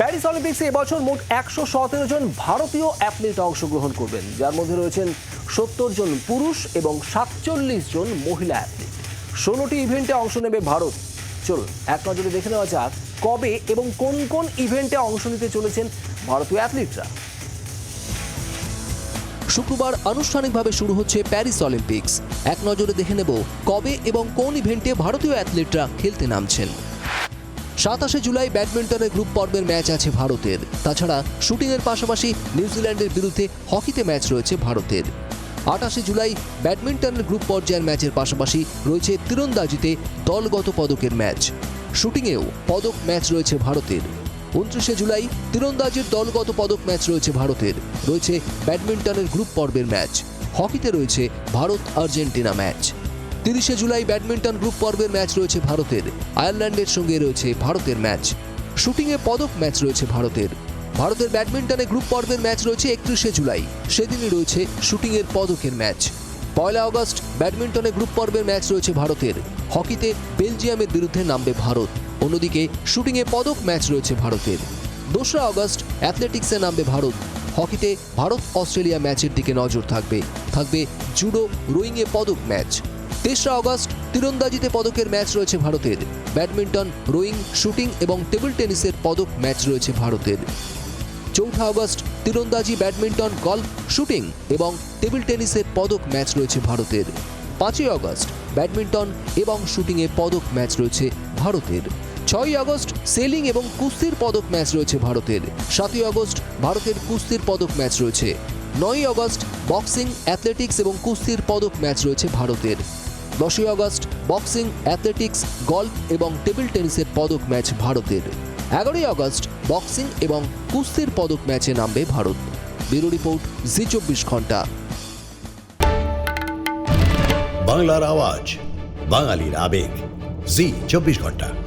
Paris অলিম্পিক্সে এবছর মোট একশো সতেরো জন ভারতীয় অ্যাথলিট অংশগ্রহণ করবেন। যার মধ্যে রয়েছেন সত্তর জন পুরুষ এবং সাতচল্লিশ জন মহিলা অ্যাথলিট। ষোলোটি ইভেন্টে অংশ নেবে ভারত। চলুন, এক নজরে দেখে নেওয়া যাক কবে এবং কোন কোন ইভেন্টে অংশ নিতে চলেছেন ভারতীয় অ্যাথলিটরা। শুক্রবার আনুষ্ঠানিকভাবে শুরু হচ্ছে প্যারিস অলিম্পিক্স। এক নজরে দেখে নেব কবে এবং কোন ইভেন্টে ভারতীয় অ্যাথলিটরা খেলতে নামছেন। সাতাশে জুলাই ব্যাডমিন্টনের গ্রুপ পর্বের ম্যাচ আছে ভারতের। তাছাড়া শুটিংয়ের পাশাপাশি নিউজিল্যান্ডের বিরুদ্ধে হকিতে ম্যাচ রয়েছে ভারতের। আটাশে জুলাই ব্যাডমিন্টনের গ্রুপ পর্যায়ের ম্যাচের পাশাপাশি রয়েছে তীরন্দাজিতে দলগত পদকের ম্যাচ। শুটিংয়েও পদক ম্যাচ রয়েছে ভারতের। উনত্রিশে জুলাই তীরন্দাজির দলগত পদক ম্যাচ রয়েছে ভারতের। রয়েছে ব্যাডমিন্টনের গ্রুপ পর্বের ম্যাচ। হকিতে রয়েছে ভারত আর্জেন্টিনা ম্যাচ। তিরিশে জুলাই ব্যাডমিন্টন গ্রুপ পর্বের ম্যাচ রয়েছে ভারতের। আয়ারল্যান্ডের সঙ্গে রয়েছে ভারতের ম্যাচ। শুটিংয়ে পদক ম্যাচ রয়েছে ভারতের। ভারতের ব্যাডমিন্টনে গ্রুপ পর্বের ম্যাচ রয়েছে একত্রিশে জুলাই। সেদিনই রয়েছে শুটিংয়ের পদকের ম্যাচ। পয়লা আগস্ট ব্যাডমিন্টনে গ্রুপ পর্বের ম্যাচ রয়েছে ভারতের। হকিতে বেলজিয়ামের বিরুদ্ধে নামবে ভারত। অন্যদিকে, শুটিংয়ে পদক ম্যাচ রয়েছে ভারতের। দোসরা আগস্ট অ্যাথলেটিক্সে নামবে ভারত। হকিতে ভারত অস্ট্রেলিয়া ম্যাচের দিকে নজর থাকবে। থাকবে জুডো রোয়িংয়ে পদক ম্যাচ। তেসরা আগস্ট তীরন্দাজিতে পদকের ম্যাচ রয়েছে ভারতের। ব্যাডমিন্টন, রোয়িং, শুটিং এবং টেবিল টেনিসের পদক ম্যাচ রয়েছে ভারতের। চৌঠা আগস্ট তীরন্দাজি, ব্যাডমিন্টন, গল্ফ, শুটিং এবং টেবিল টেনিসের পদক ম্যাচ রয়েছে ভারতের। পাঁচই আগস্ট ব্যাডমিন্টন এবং শুটিংয়ে পদক ম্যাচ রয়েছে ভারতের। ছয়ই আগস্ট সেলিং এবং কুস্তির পদক ম্যাচ রয়েছে ভারতের। সাতই আগস্ট ভারতের কুস্তির পদক ম্যাচ রয়েছে। নয়ই আগস্ট বক্সিং, অ্যাথলেটিক্স এবং কুস্তির পদক ম্যাচ রয়েছে ভারতের। দশই আগস্ট বক্সিং, অ্যাথলেটিক্স, গল্ফ এবং টেবিল টেনিসের পদক ম্যাচ ভারতের। এগারোই আগস্ট বক্সিং এবং কুস্তির পদক ম্যাচে নামবে ভারত। ব্যুরো রিপোর্ট, জি চব্বিশ ঘণ্টা। বাংলার আওয়াজ, বাঙালির আবেগ। জি চব্বিশ ঘণ্টা।